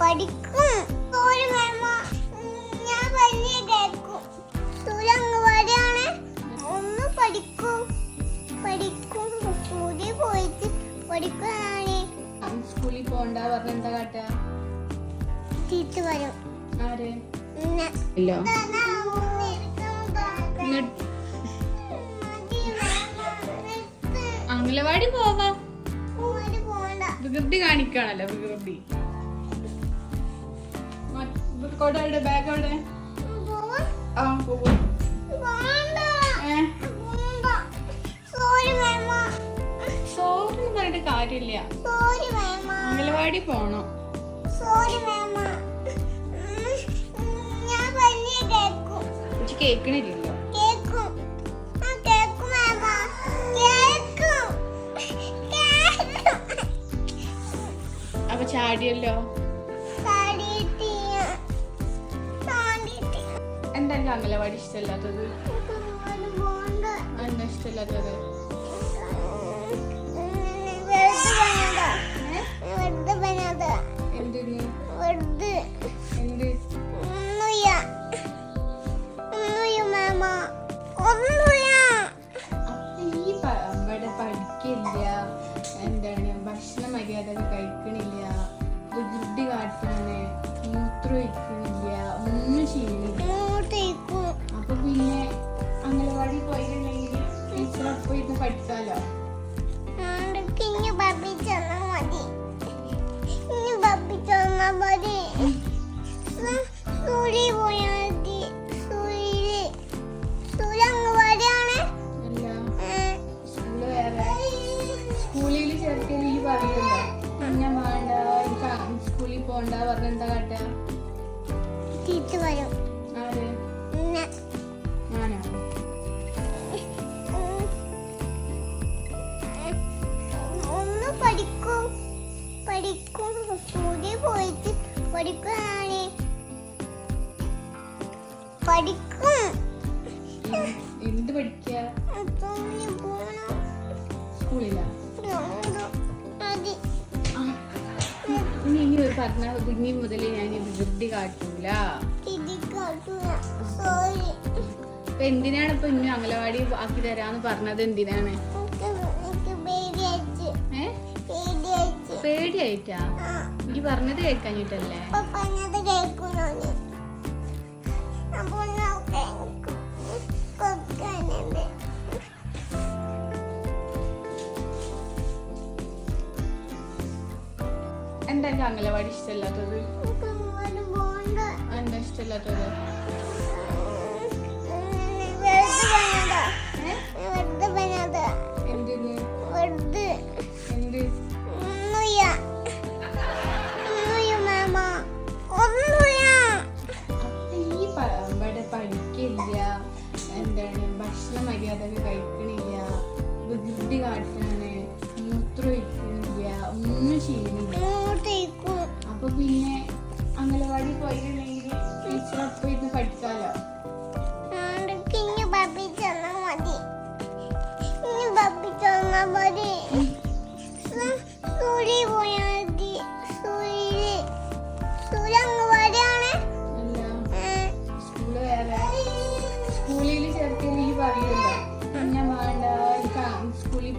പഠിക്കും. ഞാൻ വലിയ കേൾക്കും. സൂര്യ അംഗവാടിയാണ് ഒന്ന് പഠിക്കും. പഠിക്കും. സ്കൂളിൽ പോയിട്ട് പഠിക്കാനാണ് സ്കൂളിൽ പോണ്ട പറഞ്ഞ എന്താ കാട്ടാ? തിരിച്ചു വരും ആര്? ഇല്ല ഇല്ലോ. ഇതാണ് മുന്നിരിക്കുന്നത്. മതി മേമ, നിർത്ത്. അംഗലവാടി പോവാ. വികൃതി കാണിക്കാണല്ലോ വികൃതി കൊടയുടെ ബാഗ് അവിടെ പോവാ. ആ പോകണ്ട സോറി പറഞ്ഞിട്ട് കാര്യമില്ല. അംഗലവാടി പോണം. കേക്കണില്ലല്ലോ അപ്പൊ ചാടിയല്ലോ. ഒന്നുമില്ല അപ്പൊ ഈ പ- ഇവിടെ പഠിക്കില്ല. എന്താണ്? ഭക്ഷണ മര്യാദകൾ കഴിക്കണില്ല വികൃതി കാട്ടുന്നേ മൂത്രം ആണ്ടൊക്കെ ഇനി ബബി മതി. ബബി മതി. സൂര്യ പോയാൽ സൂര്യ സ്കൂളിൽ ചേർത്തിയാൽ ഈ പറയുമല്ലോ ഞാൻ വേണ്ട സ്കൂളിൽ പോണ്ട പറഞ്ഞ എന്താ കാട്ടാ? തിരിച്ചു വരും പോയിട്ട് പഠിക്കാനാണ് പഠിക്കും? എന്ത് സ്കൂളിലാ. ഇനി ഇനി ഒരു പറഞ്ഞ കുഞ്ഞി മുതൽ ഞാൻ വികൃതി കാട്ടൂല. എന്തിനാണ് ഇപ്പൊ ഇനി അംഗലവാടി ആക്കി തരാന്ന് പറഞ്ഞത് എന്തിനാണ്? പേടിയായിട്ടാ? എനിക്ക് പറഞ്ഞത് കേൾക്കാഞ്ഞിട്ടല്ലേ? എന്താ അംഗലവാടി ഇഷ്ടമല്ലാത്തത്? എന്താ ഇഷ്ടമല്ലാത്തത്? മര്യാദകൾ കഴിക്കണില്ല ബുദ്ധി കാട്ടാണ് മൂത്രം ഒന്നും ചെയ്യുന്നില്ല. അപ്പൊ പിന്നെ അംഗനവാടി പോയിട്ടുണ്ടെങ്കിൽ ടീച്ചറൊപ്പം ഇത് പഠിക്കാലോ? ആണ്ടൊക്കെ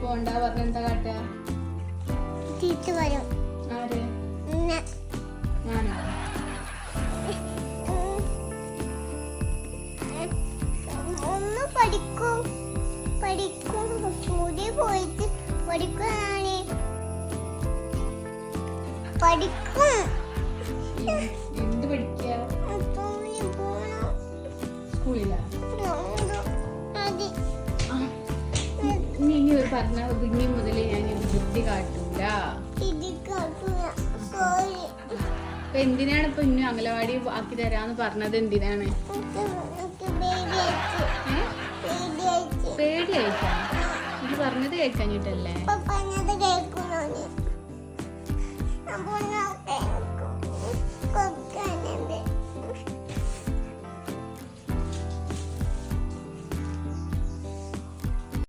പോണ്ട? പറഞ്ഞ എന്താ കാട്ടാ? തിരിച്ചു വരും ആര്? ഞാനോ? ഒന്ന് പഠിക്കും. പഠിക്കും. പോയിട്ട് പഠിക്കാനാണ് പഠിക്കും. പറഞ്ഞ കുഞ്ഞി മുതൽ ഞാൻ ബുദ്ധി കാട്ടൂല. അപ്പൊ എന്തിനാണ് ഇപ്പൊ ഇന്നും അംഗലവാടി ആക്കി തരാന്ന് പറഞ്ഞത് എന്തിനാണ്? പേടി പേടിയായിട്ടാ? ഇത് പറഞ്ഞത് കേൾക്കാഞ്ഞിട്ടല്ലേ?